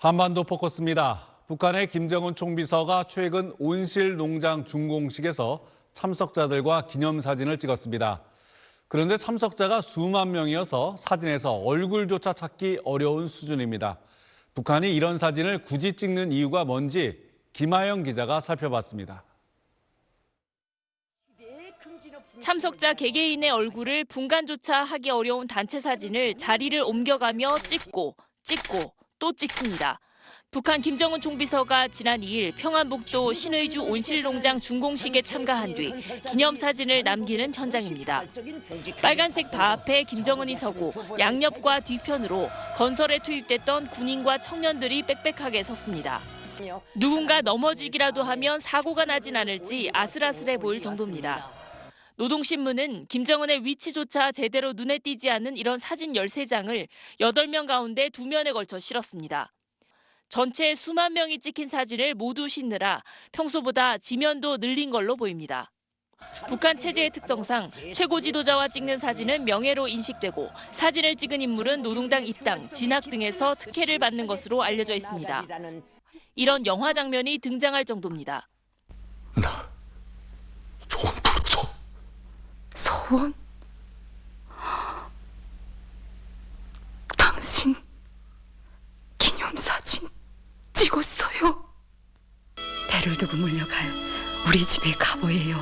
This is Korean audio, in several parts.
한반도 포커스입니다. 북한의 김정은 총비서가 최근 온실 농장 준공식에서 참석자들과 기념사진을 찍었습니다. 그런데 참석자가 수만 명이어서 사진에서 얼굴조차 찾기 어려운 수준입니다. 북한이 이런 사진을 굳이 찍는 이유가 뭔지 김하영 기자가 살펴봤습니다. 참석자 개개인의 얼굴을 분간조차 하기 어려운 단체 사진을 자리를 옮겨가며 찍고 찍고 또 찍습니다. 북한 김정은 총비서가 지난 2일 평안북도 신의주 온실농장 준공식에 참가한 뒤 기념사진을 남기는 현장입니다. 빨간색 바 앞에 김정은이 서고 양옆과 뒤편으로 건설에 투입됐던 군인과 청년들이 빽빽하게 섰습니다. 누군가 넘어지기라도 하면 사고가 나진 않을지 아슬아슬해 보일 정도입니다. 노동신문은 김정은의 위치조차 제대로 눈에 띄지 않는 이런 사진 13장을 8명 가운데 2면에 걸쳐 실었습니다. 전체 수만 명이 찍힌 사진을 모두 싣느라 평소보다 지면도 늘린 걸로 보입니다. 북한 체제의 특성상 최고 지도자와 찍는 사진은 명예로 인식되고 사진을 찍은 인물은 노동당 입당, 진학 등에서 특혜를 받는 것으로 알려져 있습니다. 이런 영화 장면이 등장할 정도입니다. 나 좋은 부르소. 소 원? 당신 기념사진 찍었어요? 대를 두고 물려갈 우리 집의 가보예요.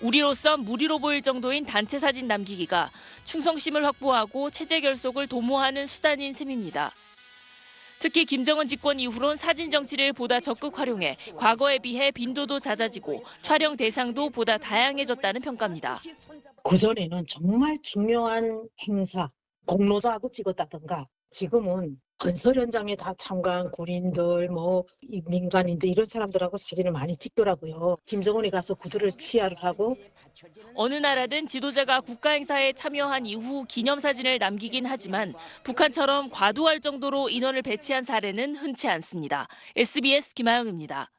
우리로선 무리로 보일 정도인 단체 사진 남기기가 충성심을 확보하고 체제 결속을 도모하는 수단인 셈입니다. 특히 김정은 집권 이후론 사진 정치를 보다 적극 활용해 과거에 비해 빈도도 잦아지고 촬영 대상도 보다 다양해졌다는 평가입니다. 그전에는 정말 중요한 행사, 공로자하고 찍었다던가 지금은 건설 현장에 다 참가한 군인들, 뭐, 이 민간인들 이런 사람들하고 사진을 많이 찍더라고요. 김정은이 가서 구두를 치하를 하고 어느 나라든 지도자가 국가 행사에 참여한 이후 기념사진을 남기긴 하지만 북한처럼 과도할 정도로 인원을 배치한 사례는 흔치 않습니다. SBS 김하영입니다.